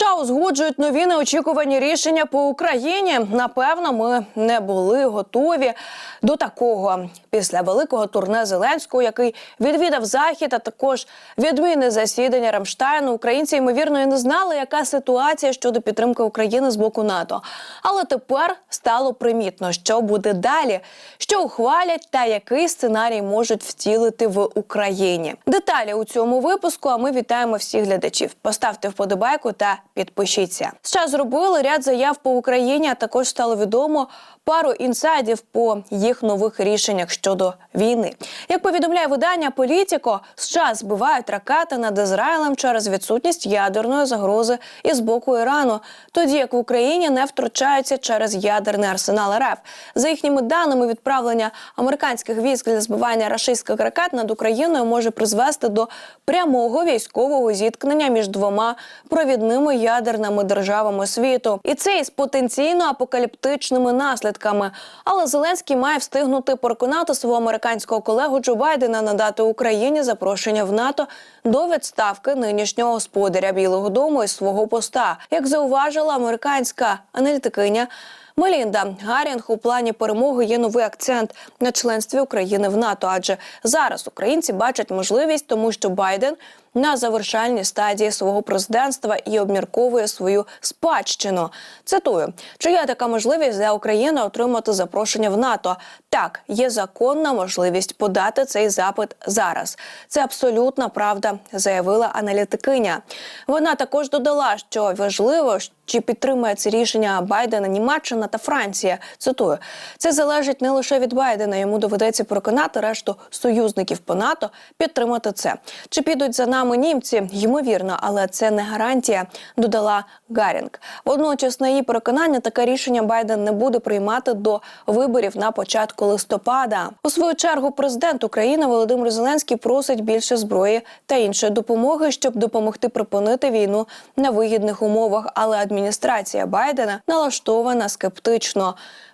США узгоджують нові неочікувані рішення по Україні. Напевно, ми не були готові до такого після великого турне Зеленського, який відвідав захід, а також відміни засідання Рамштайну. Українці ймовірно і не знали, яка ситуація щодо підтримки України з боку НАТО. Але тепер стало примітно, що буде далі, що ухвалять та який сценарій можуть втілити в Україні. Деталі у цьому випуску. А ми вітаємо всіх глядачів. Поставте вподобайку та підпишіться. США зробили ряд заяв по Україні. А також стало відомо пару інсайдів по їх нових рішеннях щодо війни. Як повідомляє видання Політіко, США збивають ракети над Ізраїлем через відсутність ядерної загрози із боку Ірану, тоді як в Україні не втручаються через ядерний арсенал РФ. За їхніми даними, відправлення американських військ для збивання рашистських ракет над Україною може призвести до прямого військового зіткнення між двома провідними ядерними державами світу, і це із потенційно апокаліптичними наслідками. Але Зеленський має встигнути переконати свого американського колегу Джо Байдена надати Україні запрошення в НАТО до відставки нинішнього господаря Білого Дому із свого поста, як зауважила американська аналітикиня. Мелінда Гарінг у плані перемоги є новий акцент на членстві України в НАТО. Адже зараз українці бачать можливість, тому що Байден на завершальній стадії свого президентства і обмірковує свою спадщину. Цитую: чи є така можливість для України отримати запрошення в НАТО? Так, є законна можливість подати цей запит зараз. Це абсолютна правда, заявила аналітикиня. Вона також додала, що важливо, чи підтримує це рішення Байдена Німеччина та Франція. Цитую, це залежить не лише від Байдена. Йому доведеться переконати решту союзників по НАТО підтримати це. Чи підуть за нами німці? Ймовірно, але це не гарантія. Додала Гарінг. Водночас, на її переконання, таке рішення Байден не буде приймати до виборів на початку листопада. У свою чергу президент України Володимир Зеленський просить більше зброї та іншої допомоги, щоб допомогти припинити війну на вигідних умовах. Але адміністрація Байдена налаштована скептично.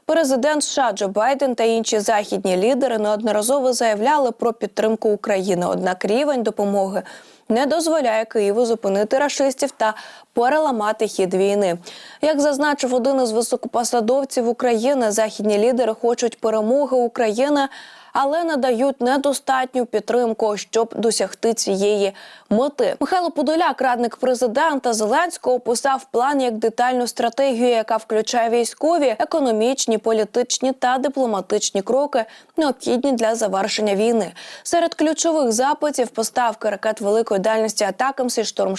Президент США Джо Байден та інші західні лідери неодноразово заявляли про підтримку України. Однак рівень допомоги не дозволяє Києву зупинити рашистів та переламати хід війни. Як зазначив один із високопосадовців України, західні лідери хочуть перемоги України. Але надають недостатню підтримку, щоб досягти цієї мети. Михайло Подоляк, радник президента Зеленського, описав план як детальну стратегію, яка включає військові, економічні, політичні та дипломатичні кроки, необхідні для завершення війни. Серед ключових запитів поставки ракет великої дальності атакамс і Шторм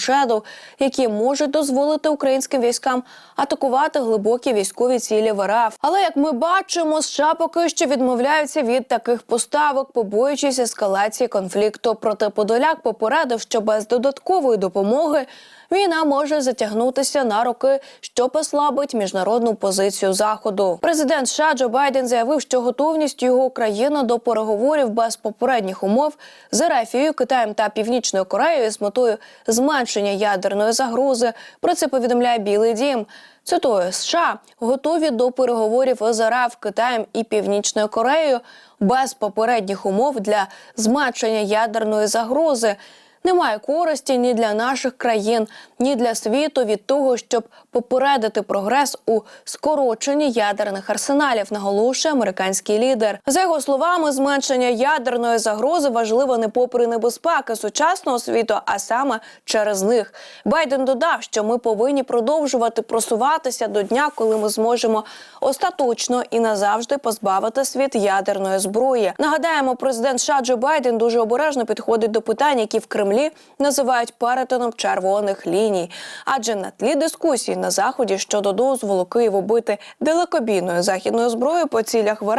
які можуть дозволити українським військам атакувати глибокі військові цілі в РФ. Але як ми бачимо, США поки що відмовляються від таких поставок, побоюючись ескалації конфлікту. Проте Подоляк попередив, що без додаткової допомоги війна може затягнутися на роки, що послабить міжнародну позицію заходу. Президент США Джо Байден заявив, що готовність його країни до переговорів без попередніх умов з Арафією, Китаєм та Північною Кореєю з метою зменшення ядерної загрози. Про це повідомляє Білий Дім. Цитую, США готові до переговорів з РФ, Китаєм і Північною Кореєю без попередніх умов для зменшення ядерної загрози. Немає користі ні для наших країн, ні для світу від того, щоб попередити прогрес у скороченні ядерних арсеналів, наголошує американський лідер. За його словами, зменшення ядерної загрози важливо не попри небезпеки сучасного світу, а саме через них. Байден додав, що ми повинні продовжувати просуватися до дня, коли ми зможемо остаточно і назавжди позбавити світ ядерної зброї. Нагадаємо, президент США Джо Байден дуже обережно підходить до питань, які в Кремлі називають перетином червоних ліній. Адже на тлі дискусії на заході щодо дозволу Києву бити далекобійною західною зброєю по цілях в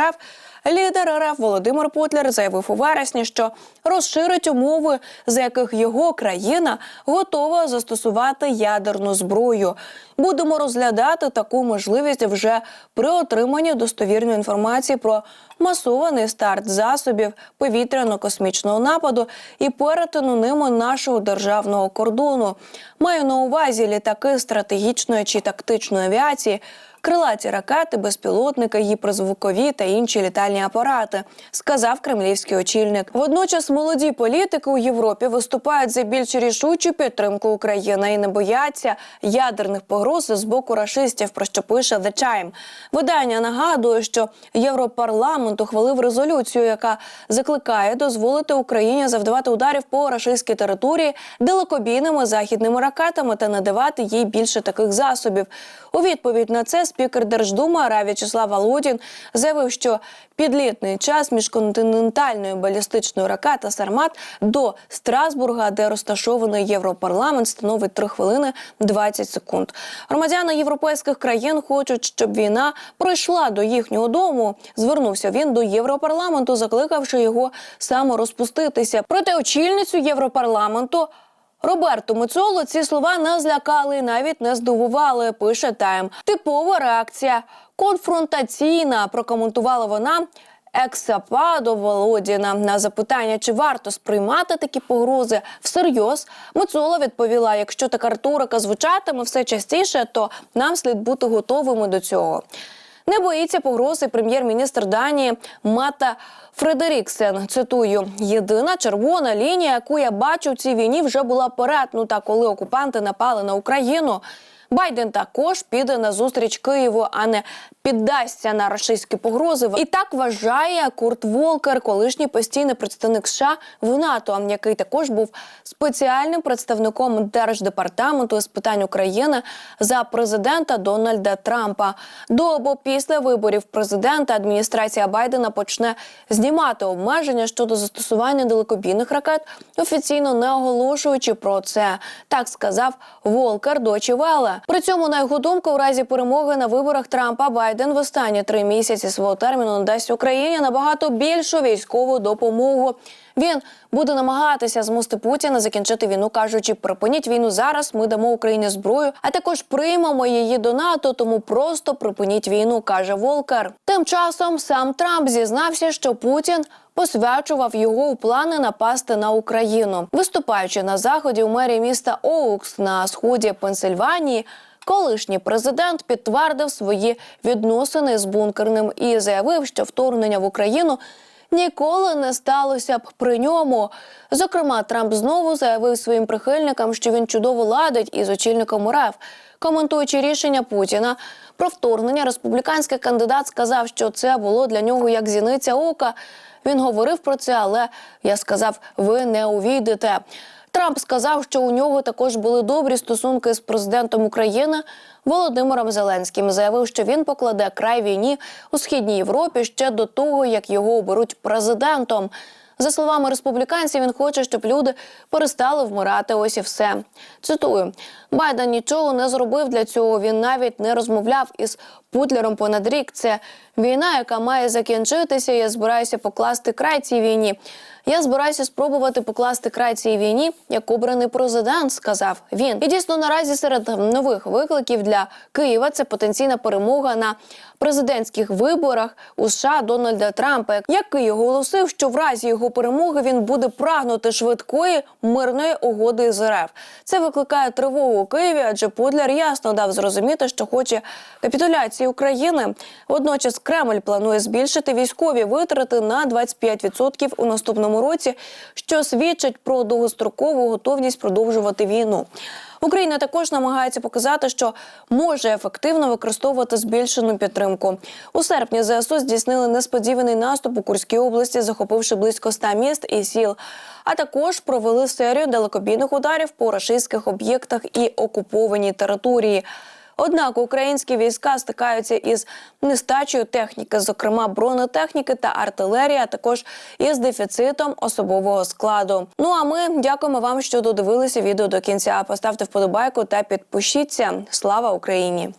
Лідер РФ Володимир Путлер заявив у вересні, що розширить умови, за яких його країна готова застосувати ядерну зброю. Будемо розглядати таку можливість вже при отриманні достовірної інформації про масований старт засобів повітряно-космічного нападу і перетину ними нашого державного кордону. Маю на увазі літаки стратегічної чи тактичної авіації. Крилаті ракети, безпілотники, гіперзвукові та інші літальні апарати, сказав кремлівський очільник. Водночас молоді політики у Європі виступають за більш рішучу підтримку України і не бояться ядерних погроз з боку рашистів. Про що пише The Time. Видання нагадує, що Європарламент ухвалив резолюцію, яка закликає дозволити Україні завдавати ударів по рашистській території далекобійними західними ракетами та надавати їй більше таких засобів. У відповідь на це спікер Держдуми В'ячеслав Володін заявив, що підлітний час міжконтинентальної балістичної ракети Сармат до Страсбурга, де розташований Європарламент, становить 3 хвилини 20 секунд. Громадяни європейських країн хочуть, щоб війна пройшла до їхнього дому. Звернувся він до Європарламенту, закликавши його саморозпуститися. Проте очільницю Європарламенту. Роберту Мецолу ці слова не злякали навіть не здивували. Пише Тайм. Типова реакція конфронтаційна. Прокоментувала вона. Ексападо Володіна на запитання, чи варто сприймати такі погрози всерйоз, Мицола відповіла: якщо така риторика звучатиме все частіше, то нам слід бути готовими до цього. Не боїться погрози прем'єр-міністр Данії Мата Фредеріксен. Цитую: єдина червона лінія, яку я бачу в цій війні, вже була перетнута, коли окупанти напали на Україну. Байден також піде на зустріч Києву, а не піддасться на рашистські погрози. І так вважає Курт Волкер, колишній постійний представник США в НАТО, який також був спеціальним представником держдепартаменту з питань України за президента Дональда Трампа. До або після виборів президента адміністрація Байдена почне знімати обмеження щодо застосування далекобійних ракет, офіційно не оголошуючи про це. Так сказав Волкер Дочі Веле. При цьому, на його думку, у разі перемоги на виборах Трампа Байден в останні три місяці свого терміну надасть Україні набагато більшу військову допомогу. Він буде намагатися змусити Путіна закінчити війну, кажучи, припиніть війну зараз. Ми дамо Україні зброю, а також приймемо її до НАТО. Тому просто припиніть війну, каже Волкер. Тим часом сам Трамп зізнався, що Путін. Посвячував його у плани напасти на Україну, виступаючи на заході у мерії міста Оукс на сході Пенсильванії. Колишній президент підтвердив свої відносини з бункерним і заявив, що вторгнення в Україну ніколи не сталося б при ньому. Зокрема, Трамп знову заявив своїм прихильникам, що він чудово ладить із очільником РФ. Коментуючи рішення Путіна про вторгнення, республіканський кандидат сказав, що це було для нього як зіниця ока. Він говорив про це, але я сказав: ви не увійдете. Трамп сказав, що у нього також були добрі стосунки з президентом України Володимиром Зеленським. Заявив, що він покладе край війні у східній Європі ще до того, як його оберуть президентом. За словами республіканців, він хоче, щоб люди перестали вмирати. Ось і все. Цитую: Байден нічого не зробив для цього. Він навіть не розмовляв із Путлером понад рік. Це війна, яка має закінчитися. Я збираюся покласти край цій війні. Я збираюся спробувати покласти край цій війні, як обраний президент, сказав він. І дійсно наразі серед нових викликів для Києва це потенційна перемога на президентських виборах у США Дональда Трампа, який оголосив, що в разі його перемоги він буде прагнути швидкої мирної угоди з РФ. Це викликає тривогу у Києві, адже Путлер ясно дав зрозуміти, що хоче капітуляції України. Водночас Кремль планує збільшити військові витрати на 25% у наступному році, що свідчить про довгострокову готовність продовжувати війну. Україна також намагається показати, що може ефективно використовувати збільшену підтримку. У серпні ЗСУ здійснили несподіваний наступ у Курській області, захопивши близько 100 міст і сіл. А також провели серію далекобійних ударів по рашистських об'єктах і окупованій території. Однак українські війська стикаються із нестачею техніки, зокрема бронетехніки та артилерії, а також із дефіцитом особового складу. Ну а ми дякуємо вам, що додивилися відео до кінця. Поставте вподобайку та підпишіться. Слава Україні!